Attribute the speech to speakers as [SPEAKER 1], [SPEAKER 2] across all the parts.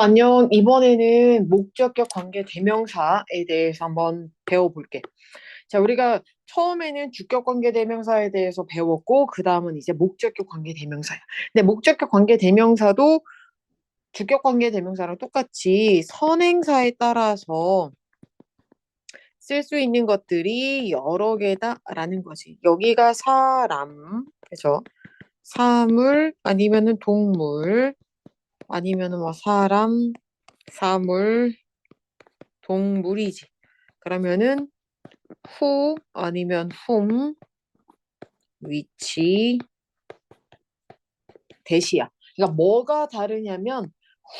[SPEAKER 1] 안녕. 이번에는 목적격 관계 대명사에 대해서 한번 배워볼게. 자, 우리가 처음에는 주격 관계 대명사에 대해서 배웠고, 그 다음은 이제 목적격 관계 대명사야. 근데 목적격 관계 대명사도 주격 관계 대명사랑 똑같이 선행사에 따라서 쓸 수 있는 것들이 여러 개다라는 거지. 여기가 사람, 그죠? 사물 아니면은 동물 아니면은 뭐 사람, 사물, 동물이지. 그러면은 후 아니면 whom, 위치, 대시야. 그러니까 뭐가 다르냐면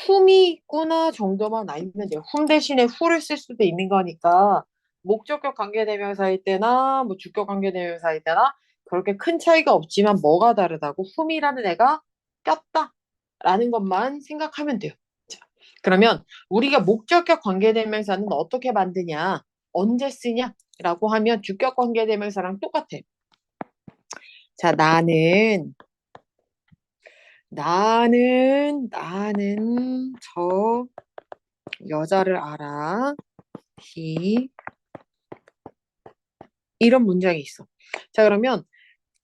[SPEAKER 1] whom이 있구나 정도만 알면 돼요. whom 대신에 who를 쓸 수도 있는 거니까 목적격 관계대명사일 때나 뭐 주격 관계대명사일 때나 그렇게 큰 차이가 없지만 뭐가 다르다고 whom이라는 애가 꼈다 라는 것만 생각하면 돼요. 자, 그러면 우리가 목적격 관계대명사는 어떻게 만드냐 언제 쓰냐 라고 하면 주격 관계대명사랑 똑같아. 자, 나는 나는 나는 저 여자를 알아. he 이런 문장이 있어. 자, 그러면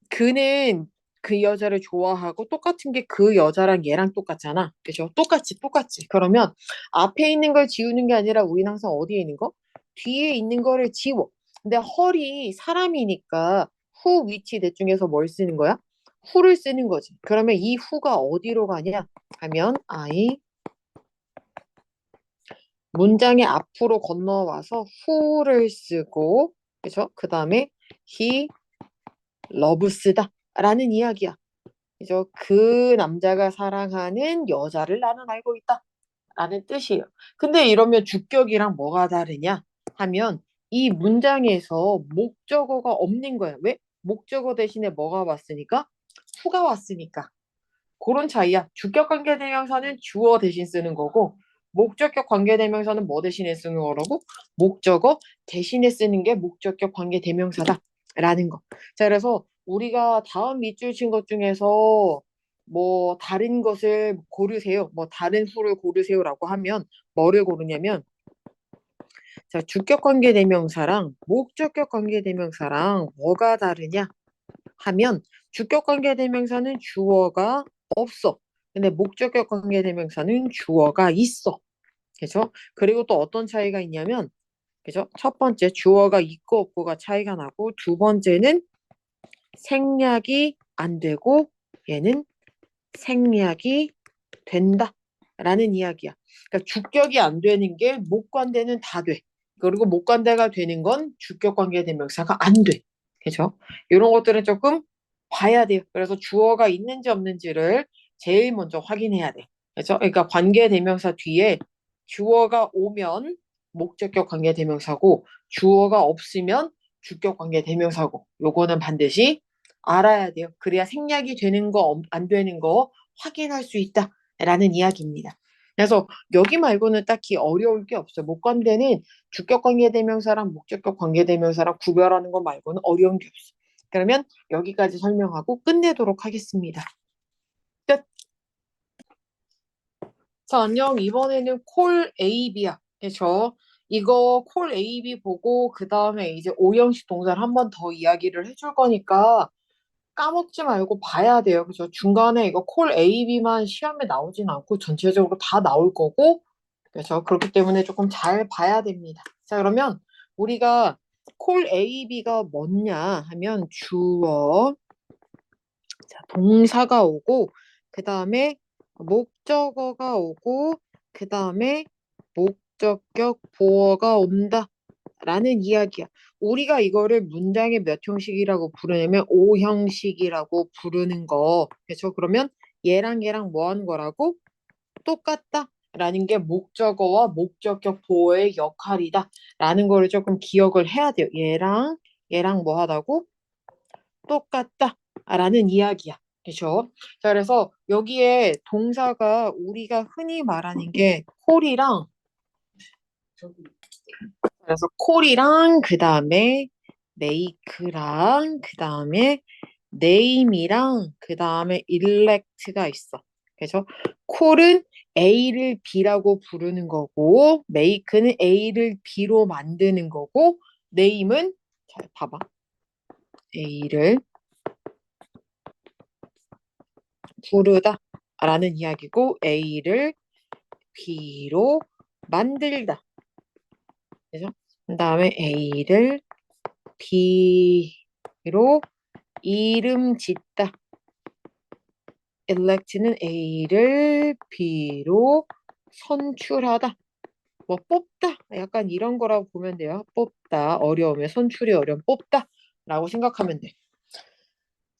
[SPEAKER 1] 그는 그 여자를 좋아하고 똑같은 게 그 여자랑 얘랑 똑같잖아. 그죠? 똑같지, 똑같지. 그러면 앞에 있는 걸 지우는 게 아니라 우리는 항상 어디에 있는 거? 뒤에 있는 거를 지워. 근데 헐이 사람이니까 후, 위치 넷 중에서 뭘 쓰는 거야? 후를 쓰는 거지. 그러면 이 후가 어디로 가냐? 하면 I 문장의 앞으로 건너와서 who를 쓰고 그죠? 그 다음에 he loves다 라는 이야기야. 그죠? 그 남자가 사랑하는 여자를 나는 알고 있다 라는 뜻이에요. 근데 이러면 주격이랑 뭐가 다르냐 하면 이 문장에서 목적어가 없는 거야. 왜? 목적어 대신에 뭐가 왔으니까? 후가 왔으니까. 그런 차이야. 주격 관계대명사는 주어 대신 쓰는 거고 목적격 관계대명사는 뭐 대신에 쓰는 거라고? 목적어 대신에 쓰는 게 목적격 관계대명사다 라는 거. 자, 그래서 우리가 다음 밑줄 친 것 중에서 뭐 다른 것을 고르세요. 뭐 다른 수를 고르세요라고 하면 뭐를 고르냐면 자, 주격 관계 대명사랑 목적격 관계 대명사랑 뭐가 다르냐 하면 주격 관계 대명사는 주어가 없어. 근데 목적격 관계 대명사는 주어가 있어. 그죠? 그리고 또 어떤 차이가 있냐면 그죠? 첫 번째 주어가 있고 없고가 차이가 나고 두 번째는 생략이 안 되고 얘는 생략이 된다 라는 이야기야. 그러니까 주격이 안 되는 게 목관대는 다 돼. 그리고 목관대가 되는 건 주격 관계 대명사가 안 돼. 그죠? 이런 것들은 조금 봐야 돼요. 그래서 주어가 있는지 없는지를 제일 먼저 확인해야 돼. 그죠? 그러니까 관계 대명사 뒤에 주어가 오면 목적격 관계 대명사고 주어가 없으면 주격 관계 대명사고 요거는 반드시 알아야 돼요. 그래야 생략이 되는 거, 안 되는 거 확인할 수 있다라는 이야기입니다. 그래서 여기 말고는 딱히 어려울 게 없어요. 목관대는 주격 관계대명사랑 목적격 관계대명사랑 구별하는 거 말고는 어려운 게 없어요. 그러면 여기까지 설명하고 끝내도록 하겠습니다. 끝. 자, 안녕. 이번에는 콜 AB야. 그죠? 이거 콜 AB 보고 그 다음에 이제 오형식 동사를 한 번 더 이야기를 해줄 거니까 까먹지 말고 봐야 돼요. 그죠? 중간에 이거 콜 AB만 시험에 나오진 않고 전체적으로 다 나올 거고 그래서 그렇기 때문에 조금 잘 봐야 됩니다. 자, 그러면 우리가 콜 AB가 뭐냐 하면 주어 자, 동사가 오고 그 다음에 목적어가 오고 그 다음에 목적격 보어가 온다 라는 이야기야. 우리가 이거를 문장의 몇 형식이라고 부르냐면 오 형식이라고 부르는 거. 그렇죠? 그러면 얘랑 얘랑 뭐 하는 거라고? 똑같다. 라는 게 목적어와 목적격 보어의 역할이다. 라는 거를 조금 기억을 해야 돼요. 얘랑 얘랑 뭐 하다고? 똑같다. 라는 이야기야. 그렇죠? 자, 그래서 여기에 동사가 우리가 흔히 말하는 게 콜이랑 그래서 콜이랑 그 다음에 메이크랑 그 다음에 네임이랑 그 다음에 일렉트가 있어. 그래서 콜은 A를 B라고 부르는 거고 make는 A를 B로 만드는 거고 name은 자 봐봐 A를 부르다 라는 이야기고 A를 B로 만들다 그죠? 그 다음에 A를 B로 이름 짓다 elect는 A를 B로 선출하다. 뭐 뽑다. 약간 이런 거라고 보면 돼요. 뽑다. 어려우면 선출이 어려움 뽑다. 라고 생각하면 돼.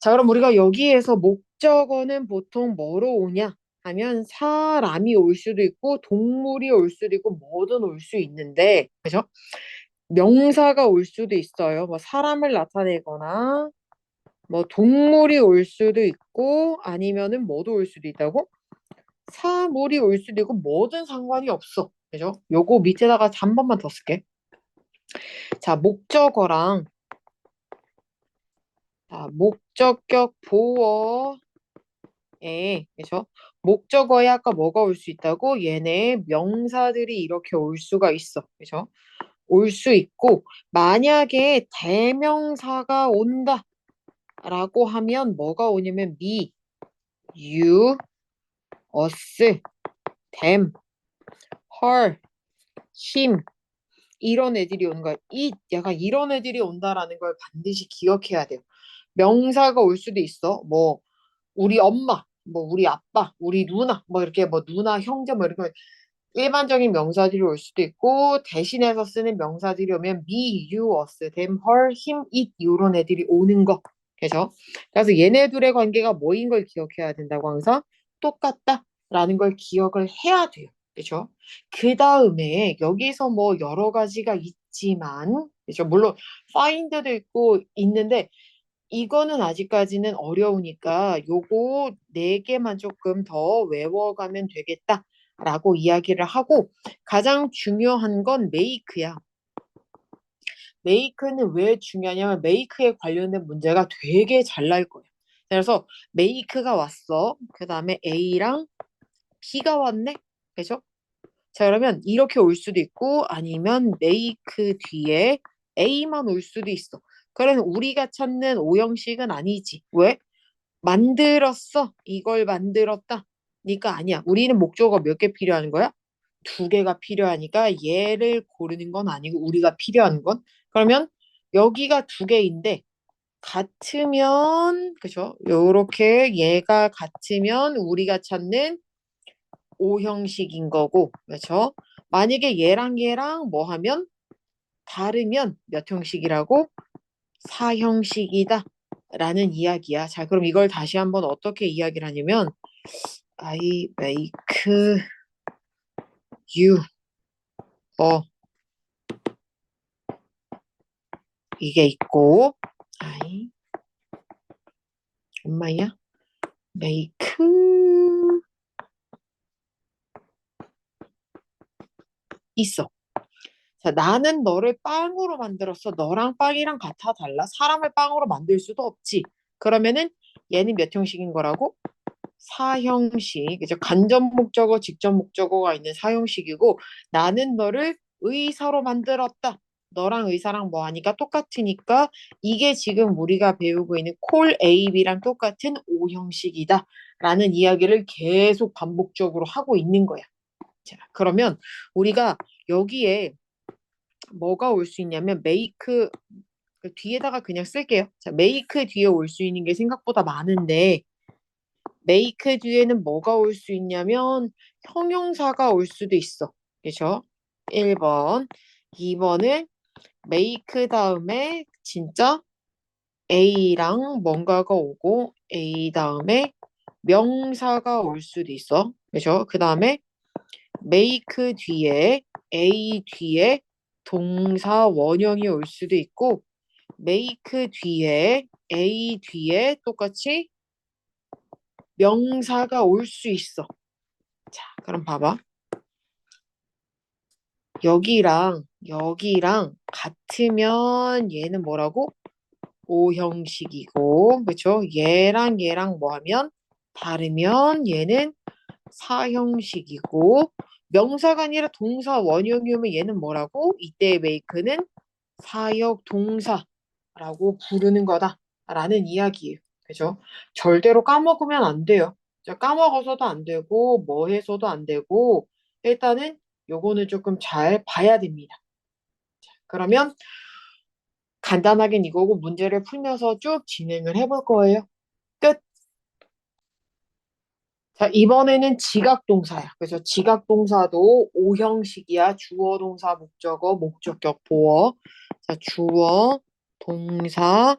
[SPEAKER 1] 자, 그럼 우리가 여기에서 목적어는 보통 뭐로 오냐? 하면 사람이 올 수도 있고 동물이 올 수도 있고 뭐든 올 수 있는데 그죠? 명사가 올 수도 있어요. 뭐 사람을 나타내거나 뭐 동물이 올 수도 있고 아니면은 뭐도 올 수도 있다고? 사물이 올 수도 있고 뭐든 상관이 없어. 그죠? 요거 밑에다가 한 번만 더 쓸게. 자, 목적어랑 자, 목적격 보어에 그죠? 목적어에 아까 뭐가 올 수 있다고? 얘네 명사들이 이렇게 올 수가 있어. 그죠? 올 수 있고 만약에 대명사가 온다 라고 하면 뭐가 오냐면 me, you, us, them, her, him 이런 애들이 오는 거야. 이 약간 이런 애들이 온다라는 걸 반드시 기억해야 돼요. 명사가 올 수도 있어. 뭐 우리 엄마, 뭐 우리 아빠, 우리 누나, 뭐 이렇게 뭐 누나, 형제 뭐 이렇게 일반적인 명사들이 올 수도 있고 대신해서 쓰는 명사들이 오면 me, you, us, them, her, him, it 이런 애들이 오는 거. 그죠? 그래서 얘네들의 관계가 뭐인 걸 기억해야 된다고 항상 똑같다라는 걸 기억을 해야 돼요. 그죠? 그 다음에 여기서 뭐 여러 가지가 있지만, 그죠? 물론 find도 있고 있는데 이거는 아직까지는 어려우니까 요거 네 개만 조금 더 외워가면 되겠다라고 이야기를 하고 가장 중요한 건 make야. 메이크는 왜 중요하냐면 메이크에 관련된 문제가 되게 잘 날 거예요. 그래서 메이크가 왔어. 그 다음에 A랑 B가 왔네. 그죠? 자 그러면 이렇게 올 수도 있고 아니면 메이크 뒤에 A만 올 수도 있어. 그러면 우리가 찾는 오형식은 아니지. 왜? 만들었어. 이걸 만들었다. 니까 아니야. 우리는 목적어 몇 개 필요한 거야? 두 개가 필요하니까 얘를 고르는 건 아니고 우리가 필요한 건 그러면 여기가 두 개인데 같으면 그죠? 요렇게 얘가 같으면 우리가 찾는 오형식인 거고 그렇죠? 만약에 얘랑 얘랑 뭐 하면 다르면 몇 형식이라고? 사형식이다 라는 이야기야. 자 그럼 이걸 다시 한번 어떻게 이야기를 하냐면 I make you 어 이게 있고 아이 엄마야 메이크 있어. 자, 나는 너를 빵으로 만들었어. 너랑 빵이랑 같아 달라. 사람을 빵으로 만들 수도 없지. 그러면은 얘는 몇 형식인 거라고? 사형식. 그죠? 간접 목적어, 직접 목적어가 있는 사형식이고 나는 너를 의사로 만들었다. 너랑 의사랑 뭐 하니까 똑같으니까 이게 지금 우리가 배우고 있는 콜 A, B랑 똑같은 O 형식이다 라는 이야기를 계속 반복적으로 하고 있는 거야. 자, 그러면 우리가 여기에 뭐가 올 수 있냐면 메이크 그 뒤에다가 그냥 쓸게요. 자, 메이크 뒤에 올 수 있는 게 생각보다 많은데 메이크 뒤에는 뭐가 올 수 있냐면 형용사가 올 수도 있어. 그죠? 1번. 2번은 메이크 다음에 진짜 A랑 뭔가가 오고 A 다음에 명사가 올 수도 있어. 그죠? 그 다음에 메이크 뒤에 A 뒤에 동사 원형이 올 수도 있고 메이크 뒤에 A 뒤에 똑같이 명사가 올 수 있어. 자, 그럼 봐봐. 여기랑 여기랑 같으면 얘는 뭐라고? 오형식이고, 그쵸? 얘랑 얘랑 뭐 하면 다르면 얘는 사형식이고 명사가 아니라 동사 원형이 오면 얘는 뭐라고? 이때의 make는 사역 동사라고 부르는 거다라는 이야기예요. 그죠? 절대로 까먹으면 안 돼요. 자, 까먹어서도 안 되고 뭐 해서도 안 되고 일단은 요거는 조금 잘 봐야 됩니다. 자, 그러면 간단하게 이거고 문제를 풀면서 쭉 진행을 해볼 거예요. 끝. 자, 이번에는 지각동사야. 그래서 지각동사도 오형식이야. 주어, 동사, 목적어, 목적격, 보어. 자, 주어, 동사,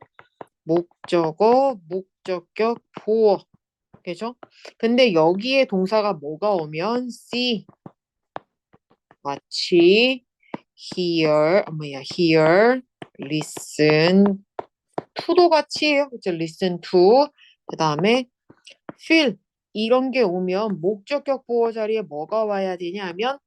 [SPEAKER 1] 목적어, 목적격, 보어. 그죠? 근데 여기에 동사가 뭐가 오면 see, 마치 hear, 어, 뭐야, hear, listen, to도 같이 해요. 그죠? listen to. 그 다음에 feel, 이런 게 오면 목적격 보호 자리에 뭐가 와야 되냐면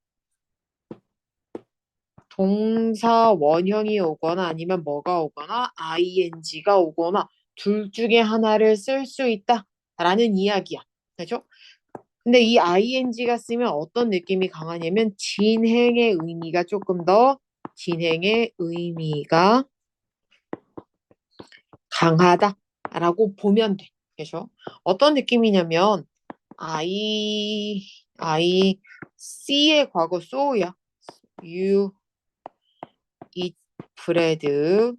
[SPEAKER 1] 동사 원형이 오거나 아니면 뭐가 오거나 ing가 오거나 둘 중에 하나를 쓸 수 있다라는 이야기야. 그죠? 근데 이 ing가 쓰면 어떤 느낌이 강하냐면 진행의 의미가 조금 더 진행의 의미가 강하다라고 보면 돼. 그죠? 어떤 느낌이냐면 I, I, C의 과거 so야. You eat bread도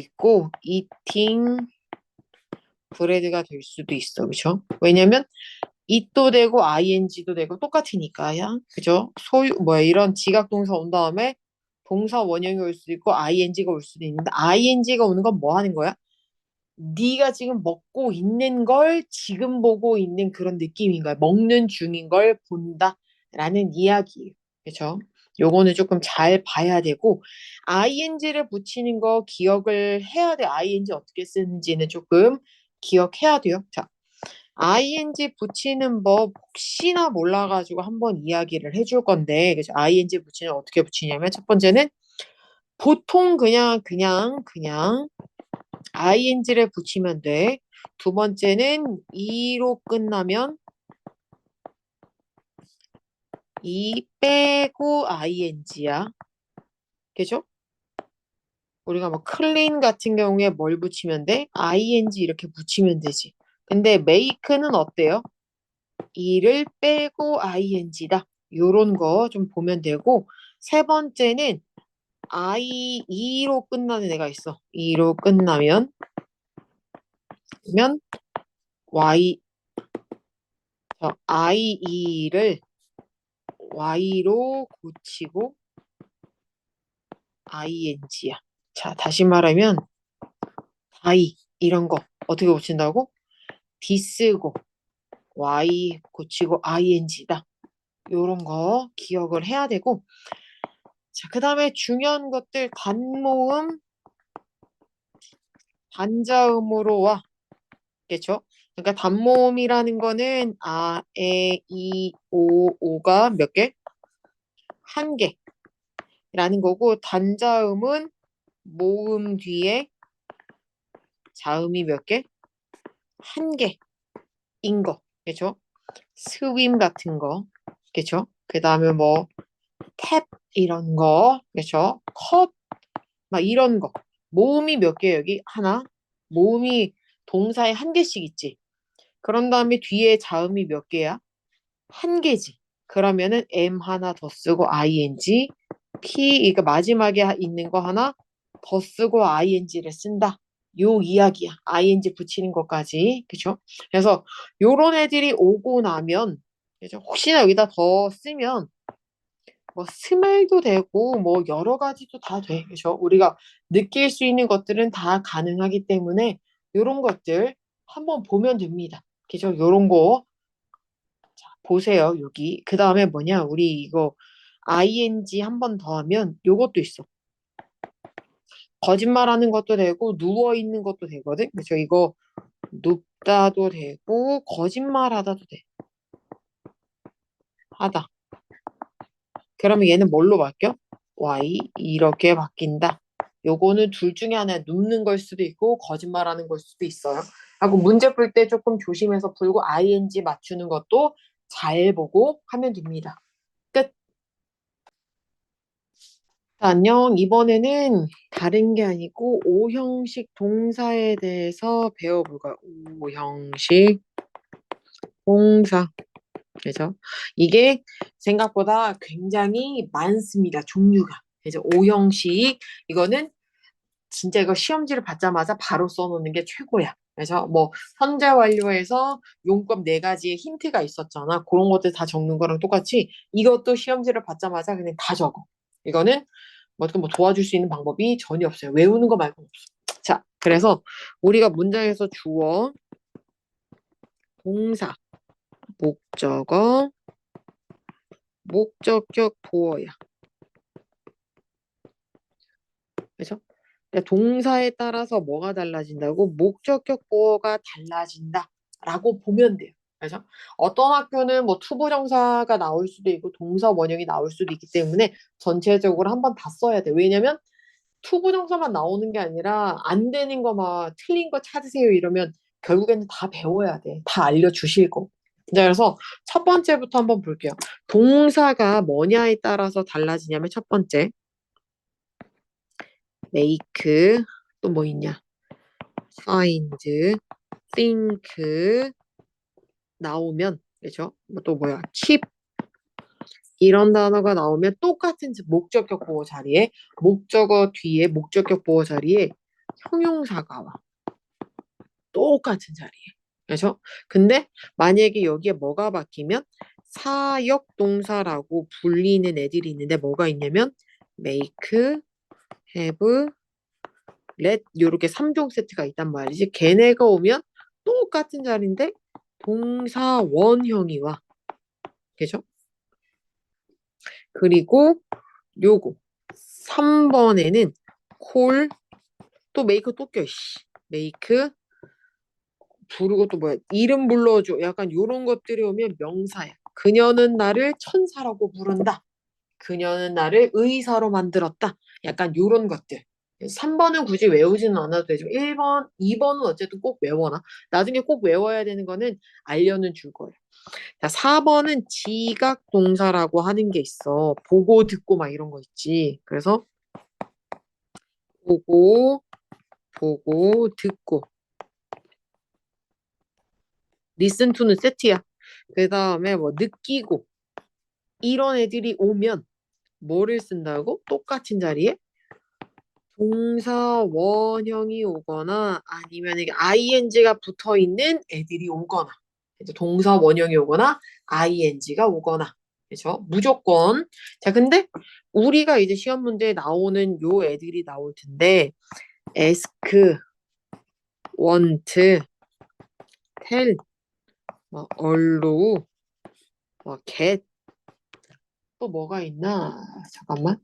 [SPEAKER 1] 있고 eating bread가 될 수도 있어. 그죠? 왜냐면 it도 되고 ing도 되고 똑같으니까야. 그죠? 소유 뭐야 이런 지각 동사 온 다음에 동사 원형이 올 수도 있고 ing가 올 수도 있는데 ing가 오는 건 뭐 하는 거야? 네가 지금 먹고 있는 걸 지금 보고 있는 그런 느낌인 거야. 먹는 중인 걸 본다라는 이야기예요. 그렇죠? 요거는 조금 잘 봐야 되고 ing를 붙이는 거 기억을 해야 돼. ing 어떻게 쓰는지는 조금 기억해야 돼요. 자, ing 붙이는 법 혹시나 몰라 가지고 한번 이야기를 해줄 건데 그래서 ing 붙이는 어떻게 붙이냐면 첫 번째는 보통 그냥 그냥 그냥 ing를 붙이면 돼. 두 번째는 e로 끝나면 e 빼고 ing야. 그죠? 우리가 뭐 clean 같은 경우에 뭘 붙이면 돼? ing 이렇게 붙이면 되지. 근데 make는 어때요? e를 빼고 ing다. 요런 거 좀 보면 되고 세 번째는 i 2로 끝나는 애가 있어. 2로 끝나면 면 y 저 i 2를 y로 고치고 ing야. 자, 다시 말하면 i 이런 거 어떻게 고친다고? d 쓰고 y 고치고 ing다. 요런 거 기억을 해야 되고 자, 그 다음에 중요한 것들 단모음, 단자음으로 와. 겠죠? 그러니까 단모음이라는 거는 아, 에, 이, 오, 오가 몇 개? 한 개라는 거고 단자음은 모음 뒤에 자음이 몇 개? 한 개인 거. 겠죠? 스윙 같은 거. 겠죠? 그 다음에 뭐 탭 이런 거, 그렇죠? 컵, 막 이런 거. 모음이 몇 개 여기? 하나. 모음이 동사에 한 개씩 있지. 그런 다음에 뒤에 자음이 몇 개야? 한 개지. 그러면은 M 하나 더 쓰고 ing, P, 이거 마지막에 있는 거 하나 더 쓰고 ing를 쓴다. 요 이야기야. ing 붙이는 것까지. 그죠? 그래서 요런 애들이 오고 나면, 그죠? 혹시나 여기다 더 쓰면 뭐 스멜도 되고 뭐 여러 가지도 다 돼. 그죠? 우리가 느낄 수 있는 것들은 다 가능하기 때문에 이런 것들 한번 보면 됩니다. 그죠? 이런 거 자, 보세요. 여기. 그 다음에 뭐냐? 우리 이거 ing 한 번 더 하면 요것도 있어. 거짓말하는 것도 되고 누워 있는 것도 되거든. 그죠? 이거 눕다도 되고 거짓말하다도 돼. 하다. 그러면 얘는 뭘로 바뀌어? y 이렇게 바뀐다. 요거는 둘 중에 하나 눕는 걸 수도 있고 거짓말하는 걸 수도 있어요. 하고 문제 풀 때 조금 조심해서 풀고 ing 맞추는 것도 잘 보고 하면 됩니다. 끝. 자, 안녕. 이번에는 다른 게 아니고 오형식 동사에 대해서 배워볼 거야. 오형식 동사. 그죠? 이게 생각보다 굉장히 많습니다. 종류가. 그래서 오형식 이거는 진짜 이거 시험지를 받자마자 바로 써놓는 게 최고야. 그래서 뭐 현재 완료에서 용법 네 가지의 힌트가 있었잖아. 그런 것들 다 적는 거랑 똑같이 이것도 시험지를 받자마자 그냥 다 적어. 이거는 뭐 어떻게 뭐 도와줄 수 있는 방법이 전혀 없어요. 외우는 거 말고는 없어. 자, 그래서 우리가 문장에서 주어, 동사, 목적어, 목적격 보어야. 그래서 동사에 따라서 뭐가 달라진다고 목적격 보어가 달라진다 라고 보면 돼요. 그래서 어떤 학교는 뭐 투부정사가 나올 수도 있고 동사 원형이 나올 수도 있기 때문에 전체적으로 한번 다 써야 돼. 왜냐면 투부정사만 나오는 게 아니라 안 되는 거 막 틀린 거 찾으세요 이러면 결국에는 다 배워야 돼. 다 알려주실 거. 자, 그래서 첫 번째부터 한번 볼게요. 동사가 뭐냐에 따라서 달라지냐면 첫 번째 make 또 뭐 있냐 find think 나오면 그죠? 뭐또 뭐야 keep 이런 단어가 나오면 똑같은 목적격 보호 자리에 목적어 뒤에 목적격 보호 자리에 형용사가 와. 똑같은 자리에. 그죠? 근데 만약에 여기에 뭐가 바뀌면 사역 동사라고 불리는 애들이 있는데 뭐가 있냐면 make, have, let 요렇게 3종 세트가 있단 말이지. 걔네가 오면 똑같은 자리인데 동사 원형이 와. 그죠? 그리고 요거 3번에는 call 또 make 또 껴. 씨. make 부르고 또 뭐야 이름 불러줘. 약간 요런 것들이 오면 명사야. 그녀는 나를 천사라고 부른다. 그녀는 나를 의사로 만들었다. 약간 요런 것들. 3번은 굳이 외우지는 않아도 되죠 1번 2번은 어쨌든 꼭 외워놔. 나중에 꼭 외워야 되는 거는 알려는 줄 거예요. 자 4번은 지각 동사라고 하는 게 있어. 보고 듣고 막 이런 거 있지. 그래서 보고 보고 듣고 listen to는 세트야. 그 다음에 뭐 느끼고 이런 애들이 오면 뭐를 쓴다고? 똑같은 자리에 동사 원형이 오거나 아니면 이게 ing가 붙어 있는 애들이 오거나 이제 동사 원형이 오거나 ing가 오거나 그렇죠? 무조건 자 근데 우리가 이제 시험 문제에 나오는 요 애들이 나올 텐데 ask, want, tell 뭐 allow, 뭐 get 또 뭐가 있나? 잠깐만.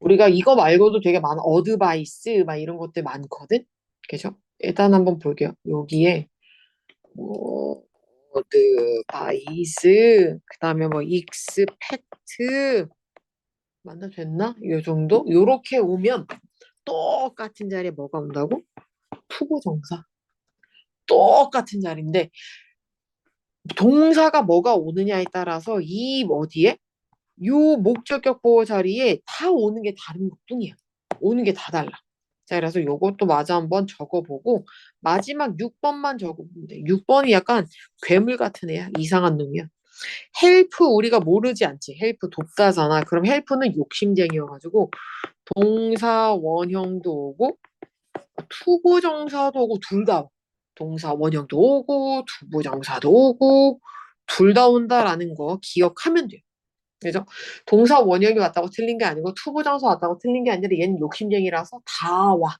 [SPEAKER 1] 우리가 이거 말고도 되게 많아. 어드바이스 막 이런 것들 많거든. 그죠? 일단 한번 볼게요. 여기에 뭐 어드바이스 그다음에 뭐 익스펙트 만나 됐나? 요 정도? 요렇게 오면 똑같은 자리에 뭐가 온다고? 투부정사. 똑같은 자리인데 동사가 뭐가 오느냐에 따라서 이 어디에 요 목적격 보호 자리에 다 오는 게 다른 것 뿐이야. 오는 게 다 달라. 자, 그래서 요것도 마저 한번 적어보고 마지막 6번만 적어보면 돼. 6번이 약간 괴물 같은 애야. 이상한 놈이야. 헬프 우리가 모르지 않지. 헬프 독가잖아. 그럼 헬프는 욕심쟁이여가지고 동사 원형도 오고 투부정사도 오고 둘 다 동사 원형도 오고 투부정사도 오고 둘 다 온다라는 거 기억하면 돼요. 그죠? 동사 원형이 왔다고 틀린 게 아니고 투부정사 왔다고 틀린 게 아니라 얘는 욕심쟁이라서 다 와.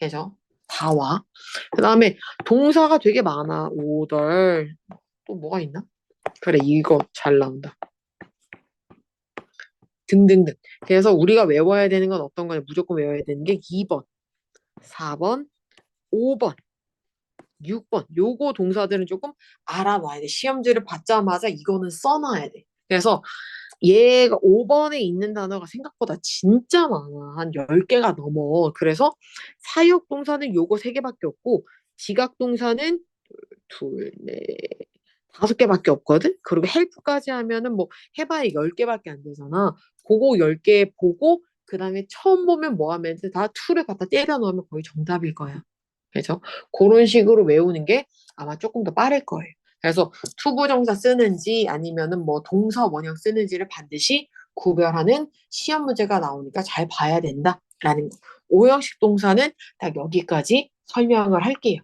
[SPEAKER 1] 그죠? 다 와. 그 다음에 동사가 되게 많아. 오덜. 또 뭐가 있나? 그래, 이거 잘 나온다. 등등등. 그래서 우리가 외워야 되는 건 어떤 거냐? 무조건 외워야 되는 게 2번, 4번, 5번, 6번. 요거 동사들은 조금 알아놔야 돼. 시험지를 받자마자 이거는 써놔야 돼. 그래서 얘가 5번에 있는 단어가 생각보다 진짜 많아. 한 10개가 넘어. 그래서 사역 동사는 요거 3개밖에 없고 지각 동사는 둘, 넷, 다섯 개밖에 없거든? 그리고 헬프까지 하면은 뭐 해봐야 열 개밖에 안 되잖아. 그거 열개 보고 그 다음에 처음 보면 뭐 하면 돼? 다 투를 갖다 때려 넣으면 거의 정답일 거야. 그래서 그런 식으로 외우는 게 아마 조금 더 빠를 거예요. 그래서 투부정사 쓰는지 아니면은 뭐 동사 원형 쓰는지를 반드시 구별하는 시험 문제가 나오니까 잘 봐야 된다라는 거. 오형식 동사는 딱 여기까지 설명을 할게요.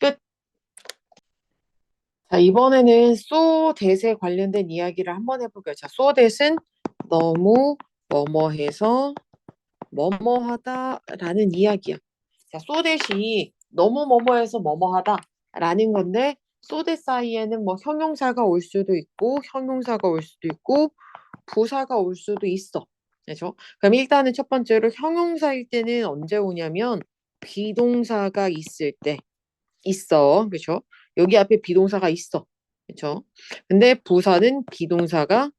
[SPEAKER 1] 끝. 자, 이번에는 so that에 관련된 이야기를 한번 해볼게요. 자, so that은 너무 뭐뭐해서 뭐뭐하다라는 이야기야. 자, that이 너무 뭐뭐해서 뭐뭐하다 라는 건데 so that 사이에는 뭐 형용사가 올 수도 있고 형용사가 올 수도 있고 부사가 올 수도 있어. 그렇죠? 그럼 일단은 첫 번째로 형용사일 때는 언제 오냐면 비동사가 있을 때 있어. 그렇죠? 여기 앞에 비동사가 있어. 그렇죠? 근데 부사는 비동사가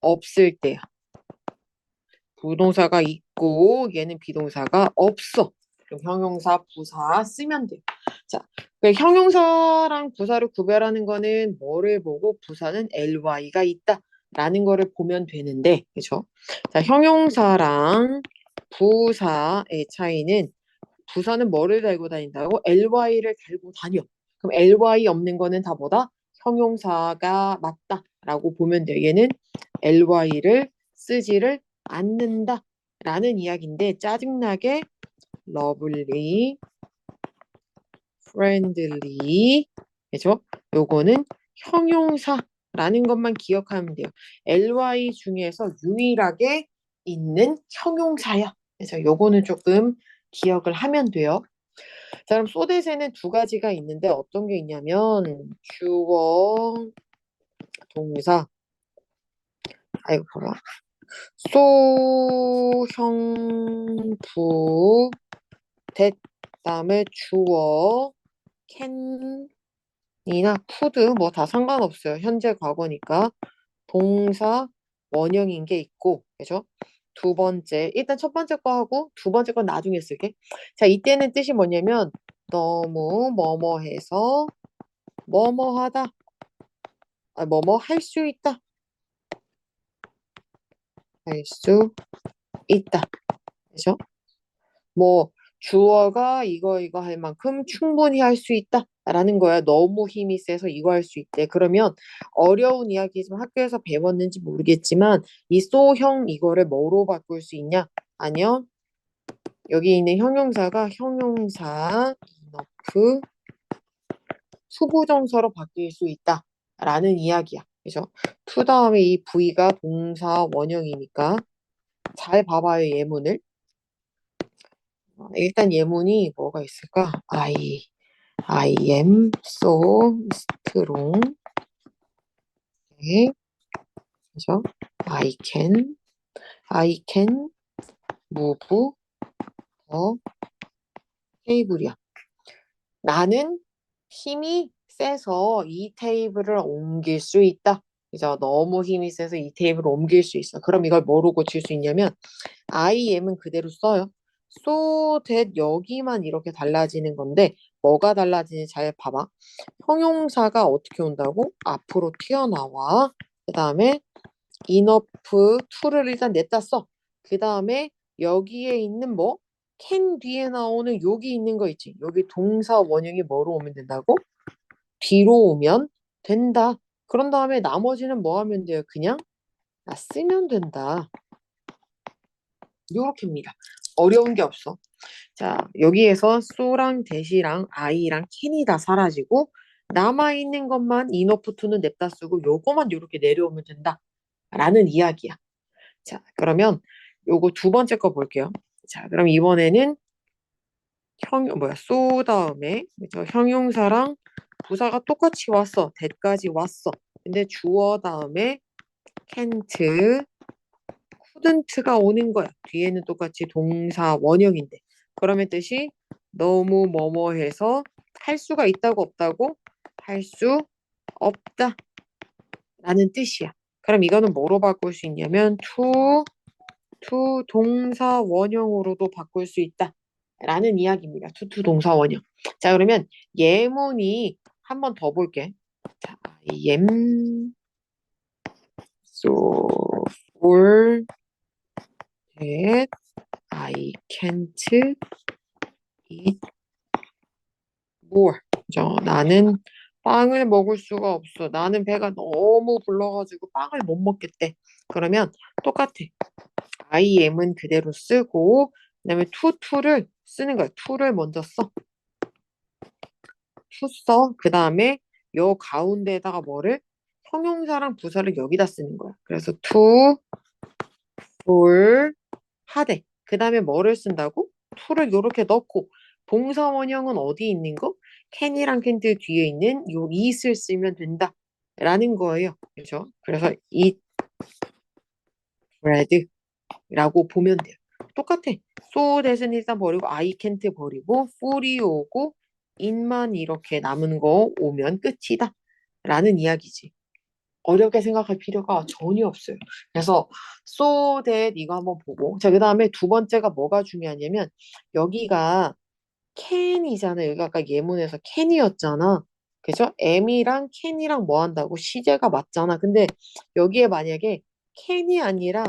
[SPEAKER 1] 없을 때야. 부동사가 있고 얘는 비동사가 없어. 그럼 형용사, 부사 쓰면 돼요. 자, 그 형용사랑 부사를 구별하는 거는 뭐를 보고 부사는 ly가 있다. 라는 거를 보면 되는데, 그죠? 자, 형용사랑 부사의 차이는 부사는 뭐를 달고 다닌다고? ly를 달고 다녀. 그럼 ly 없는 거는 다 뭐다? 형용사가 맞다라고 보면 돼요. 얘는 ly를 쓰지를 않는다 라는 이야기인데 짜증나게 lovely, friendly 그죠? 요거는 형용사라는 것만 기억하면 돼요. ly 중에서 유일하게 있는 형용사야. 그래서 요거는 조금 기억을 하면 돼요. 자, 그럼 소댓에는 두 가지가 있는데 어떤 게 있냐면 주어, 동사. 아이고 봐봐. 소, 형, 부, 대, 다음에 주어, 캔이나 푸드 뭐 다 상관없어요. 현재 과거니까 동사 원형인 게 있고 그죠? 두 번째 일단 첫 번째 거 하고 두 번째 건 나중에 쓸게. 자 이때는 뜻이 뭐냐면 너무 뭐뭐해서 뭐뭐하다 아, 뭐뭐 할 수 있다 할 수 있다 그죠? 뭐 주어가 이거 이거 할 만큼 충분히 할 수 있다 라는 거야. 너무 힘이 세서 이거 할 수 있대. 그러면 어려운 이야기지만 학교에서 배웠는지 모르겠지만 이 소형 이거를 뭐로 바꿀 수 있냐? 아니요. 여기 있는 형용사가 형용사 enough 수부정사로 바뀔 수 있다 라는 이야기야. 그죠? to 다음에 이 V가 동사 원형이니까 잘 봐봐요 예문을. 어, 일단 예문이 뭐가 있을까? I, I am so strong. 네. 그죠? I can, I can move the 테이블이야. 나는 힘이 세서 이 테이블을 옮길 수 있다. 그죠? 너무 힘이 세서 이 테이블을 옮길 수 있어. 그럼 이걸 뭐로 고칠 수 있냐면 I am은 그대로 써요. so that 여기만 이렇게 달라지는 건데 뭐가 달라지는지 잘 봐봐. 형용사가 어떻게 온다고? 앞으로 튀어나와. 그 다음에 enough to를 일단 냈다 써. 그 다음에 여기에 있는 뭐 can 뒤에 나오는 여기 있는 거 있지. 여기 동사 원형이 뭐로 오면 된다고? 뒤로 오면 된다. 그런 다음에 나머지는 뭐 하면 돼요? 그냥 아, 쓰면 된다. 요렇게입니다. 어려운 게 없어. 자, 여기에서 소랑 대시랑 아이랑 캔이 다 사라지고 남아있는 것만 이너프트는 냅다 쓰고 요거만 요렇게 내려오면 된다. 라는 이야기야. 자, 그러면 요거 두 번째 거 볼게요. 자, 그럼 이번에는 형, 뭐야, 소 다음에? 형용사랑 부사가 똑같이 왔어. 대까지 왔어. 근데 주어 다음에 can't, couldn't가 오는 거야. 뒤에는 똑같이 동사 원형인데. 그러면 뜻이 너무 뭐뭐해서 할 수가 있다고 없다고? 할 수 없다. 라는 뜻이야. 그럼 이거는 뭐로 바꿀 수 있냐면 to, to 동사 원형으로도 바꿀 수 있다. 라는 이야기입니다. to 동사 원형. 자 그러면 예문이 한 번 더 볼게. 자, I am so full that I can't eat more. 그죠? 나는 빵을 먹을 수가 없어. 나는 배가 너무 불러가지고 빵을 못 먹겠대. 그러면 똑같아. I am은 그대로 쓰고 그 다음에 to to를 쓰는 거야. to를 먼저 써. 써. 그 다음에 요 가운데에다가 뭐를 형용사랑 부사를 여기다 쓰는 거야. 그래서 to, for, 하되. 그 다음에 뭐를 쓴다고? to를 요렇게 넣고 동사 원형은 어디 있는 거? can이랑 can't 뒤에 있는 요 it을 쓰면 된다. 라는 거예요. 그죠? 그래서 eat bread 라고 보면 돼요. 똑같아. so that은 일단 버리고 I can't 버리고 fully 오고 in만 이렇게 남은 거 오면 끝이다. 라는 이야기지. 어렵게 생각할 필요가 전혀 없어요. 그래서 so that 이거 한번 보고 자, 그 다음에 두 번째가 뭐가 중요하냐면 여기가 can이잖아요. 여기 아까 예문에서 can이었잖아. 그죠? am이랑 can이랑 뭐 한다고? 시제가 맞잖아. 근데 여기에 만약에 can이 아니라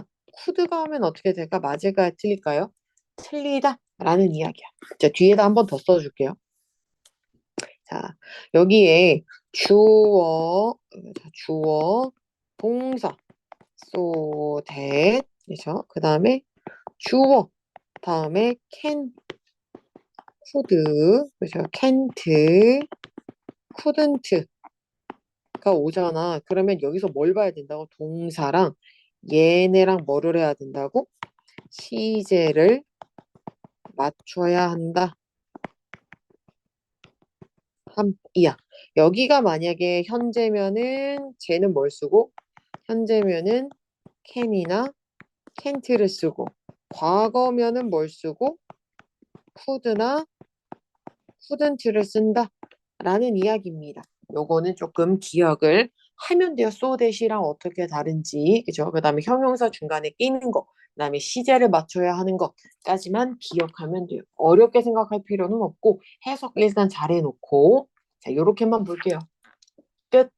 [SPEAKER 1] could가 하면 어떻게 될까? 맞을까요? 틀릴까요? 틀리다 라는 이야기야. 자, 뒤에다 한번 더 써줄게요. 자, 여기에 주어, 자, 주어, 동사, so that, 그죠? 그 다음에 주어, 다음에 can, could, 그죠? can't, couldn't가 오잖아. 그러면 여기서 뭘 봐야 된다고? 동사랑 얘네랑 뭐를 해야 된다고? 시제를 맞춰야 한다. 함이야. 여기가 만약에 현재면은 쟤는 뭘 쓰고 현재면은 can이나 can't를 쓰고 과거면은 뭘 쓰고 could나 couldn't를 쓴다 라는 이야기입니다. 요거는 조금 기억을 하면 돼요. so that이랑 어떻게 다른지 그죠? 그 다음에 형용사 중간에 끼는 거 그 다음에 시제를 맞춰야 하는 것까지만 기억하면 돼요. 어렵게 생각할 필요는 없고 해석 일단 잘 해놓고 자 요렇게만 볼게요. 끝.